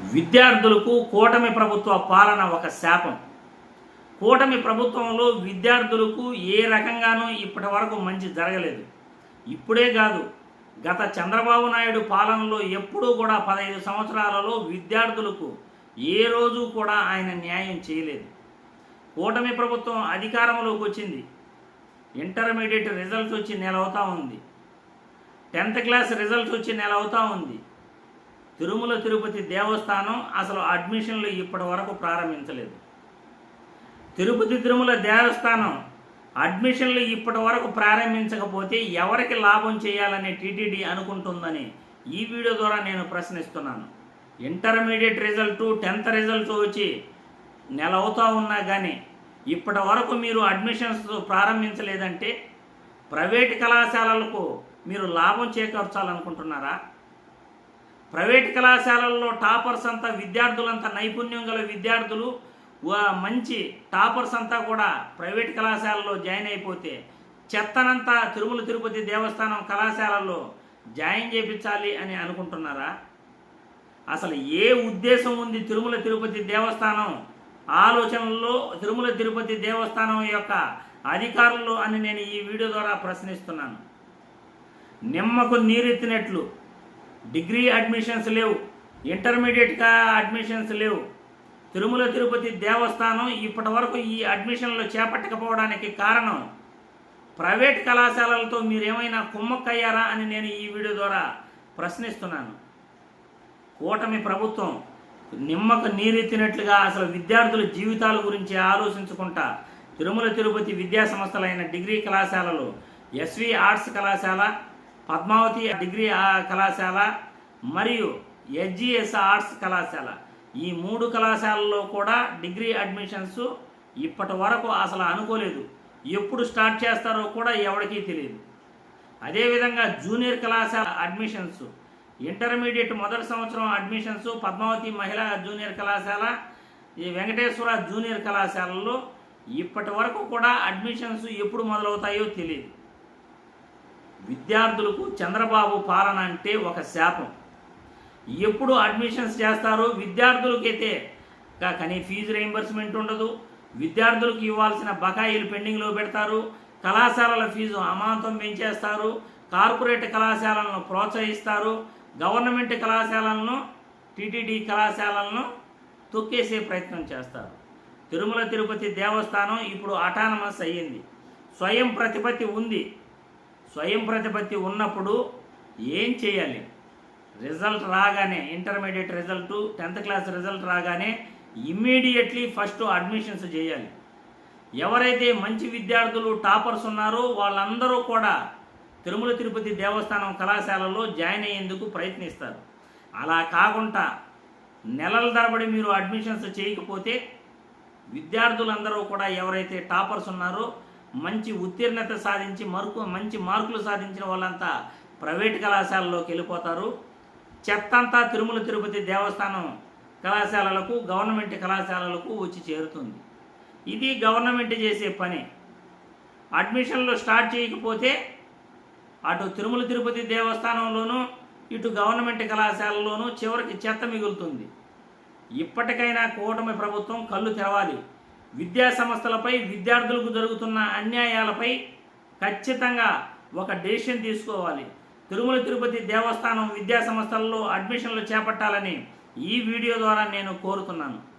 విద్యార్థులకు కూటమి ప్రభుత్వ పాలన ఒక శాపం. కూటమి ప్రభుత్వంలో విద్యార్థులకు ఏ రకంగానూ ఇప్పటి వరకు మంచి జరగలేదు. ఇప్పుడే కాదు గత చంద్రబాబు నాయుడు పాలనలో ఎప్పుడూ కూడా పదహైదు సంవత్సరాలలో విద్యార్థులకు ఏ రోజు కూడా ఆయన న్యాయం చేయలేదు. కూటమి ప్రభుత్వం అధికారంలోకి వచ్చింది. ఇంటర్మీడియట్ రిజల్ట్స్ వచ్చి నెల అవుతా ఉంది. టెన్త్ క్లాస్ రిజల్ట్స్ వచ్చి నెల అవుతా ఉంది. తిరుమల తిరుపతి దేవస్థానం అసలు అడ్మిషన్లు ఇప్పటి వరకు ప్రారంభించలేదు. తిరుపతి తిరుమల దేవస్థానం అడ్మిషన్లు ఇప్పటి వరకు ప్రారంభించకపోతే ఎవరికి లాభం చేయాలని టీటీడీ అనుకుంటుందని ఈ వీడియో ద్వారా నేను ప్రశ్నిస్తున్నాను. ఇంటర్మీడియట్ రిజల్ట్ టెన్త్ రిజల్ట్ వచ్చి నెల అవుతా ఉన్నా కానీ ఇప్పటి వరకు మీరు అడ్మిషన్స్ ప్రారంభించలేదంటే ప్రైవేట్ కళాశాలలకు మీరు లాభం చేకూర్చాలనుకుంటున్నారా? ప్రైవేట్ కళాశాలల్లో టాపర్స్ అంతా విద్యార్థులంతా నైపుణ్యం గల విద్యార్థులు మంచి టాపర్స్ అంతా కూడా ప్రైవేట్ కళాశాలలో జాయిన్ అయిపోతే చెత్తనంతా తిరుమల తిరుపతి దేవస్థానం కళాశాలలో జాయిన్ చేయించాలి అని అనుకుంటున్నారా? అసలు ఏ ఉద్దేశం ఉంది తిరుమల తిరుపతి దేవస్థానం? ఆలోచనల్లో తిరుమల తిరుపతి దేవస్థానం యొక్క అధికారులు అని నేను ఈ వీడియో ద్వారా ప్రశ్నిస్తున్నాను. నిమ్మకు నీరెత్తినట్లు డిగ్రీ అడ్మిషన్స్ లేవు. ఇంటర్మీడియట్గా అడ్మిషన్స్ లేవు. తిరుమల తిరుపతి దేవస్థానం ఇప్పటి వరకు ఈ అడ్మిషన్లు చేపట్టకపోవడానికి కారణం ప్రైవేట్ కళాశాలలతో మీరేమైనా కుమ్మక్కయ్యారా అని నేను ఈ వీడియో ద్వారా ప్రశ్నిస్తున్నాను. కూటమి ప్రభుత్వం నిమ్మకు నీరెత్తినట్లుగా అసలు విద్యార్థుల జీవితాల గురించి ఆలోచించుకుంటా తిరుమల తిరుపతి విద్యా సంస్థలైన డిగ్రీ కళాశాలలు ఎస్వి ఆర్ట్స్ కళాశాల పద్మావతి డిగ్రీ కళాశాల మరియు హెచ్జిఎస్ ఆర్ట్స్ కళాశాల. ఈ మూడు కళాశాలల్లో కూడా డిగ్రీ అడ్మిషన్స్ ఇప్పటి వరకు అసలు అనుకోలేదు. ఎప్పుడు స్టార్ట్ చేస్తారో కూడా ఎవరికీ తెలియదు. అదేవిధంగా జూనియర్ కళాశాల అడ్మిషన్స్ ఇంటర్మీడియట్ మొదటి సంవత్సరం అడ్మిషన్స్ పద్మావతి మహిళా జూనియర్ కళాశాల ఈ వెంకటేశ్వర జూనియర్ కళాశాలలో ఇప్పటి వరకు కూడా అడ్మిషన్స్ ఎప్పుడు మొదలవుతాయో తెలియదు. విద్యార్థులకు చంద్రబాబు పాలన అంటే ఒక శాపం. ఎప్పుడు అడ్మిషన్స్ చేస్తారో విద్యార్థులకైతే కానీ ఫీజు రీయింబర్స్మెంట్ ఉండదు. విద్యార్థులకు ఇవ్వాల్సిన బకాయిలు పెండింగ్లో పెడతారు. కళాశాలల ఫీజు అమాంతం పెంచేస్తారు. కార్పొరేట్ కళాశాలలను ప్రోత్సహిస్తారు. గవర్నమెంట్ కళాశాలలను టీటీడీ కళాశాలలను తొక్కేసే ప్రయత్నం చేస్తారు. తిరుమల తిరుపతి దేవస్థానం ఇప్పుడు అటానమస్ అయ్యింది. స్వయం ప్రతిపత్తి ఉంది. స్వయం ప్రతిపత్తి ఉన్నప్పుడు ఏం చేయాలి? రిజల్ట్ రాగానే intermediate result tenth class result రాగానే ఇమ్మీడియట్లీ ఫస్ట్ అడ్మిషన్స్ చేయాలి. ఎవరైతే మంచి విద్యార్థులు టాపర్స్ ఉన్నారో వాళ్ళందరూ కూడా తిరుమల తిరుపతి దేవస్థానం కళాశాలలో జాయిన్ అయ్యేందుకు ప్రయత్నిస్తారు. అలా కాకుండా నెలల తరబడి మీరు అడ్మిషన్స్ చేయకపోతే విద్యార్థులందరూ కూడా ఎవరైతే టాపర్స్ ఉన్నారో మంచి ఉత్తీర్ణత సాధించి మరుకు మంచి మార్కులు సాధించిన వాళ్ళంతా ప్రైవేట్ కళాశాలలోకి వెళ్ళిపోతారు. చెత్తంతా తిరుమల తిరుపతి దేవస్థానం కళాశాలలకు గవర్నమెంట్ కళాశాలలకు వచ్చి చేరుతుంది. ఇది గవర్నమెంట్ చేసే పని. అడ్మిషన్లు స్టార్ట్ చేయకపోతే అటు తిరుమల తిరుపతి దేవస్థానంలోనూ ఇటు గవర్నమెంట్ కళాశాలలోనూ చివరికి చెత్త మిగులుతుంది. ఇప్పటికైనా కూటమి ప్రభుత్వం కళ్ళు తెరవాలి. విద్యా సంస్థలపై విద్యార్థులకు జరుగుతున్న అన్యాయాలపై ఖచ్చితంగా ఒక డెసిషన్ తీసుకోవాలి. తిరుమల తిరుపతి దేవస్థానం విద్యా సంస్థల్లో అడ్మిషన్లు చేపట్టాలని ఈ వీడియో ద్వారా నేను కోరుతున్నాను.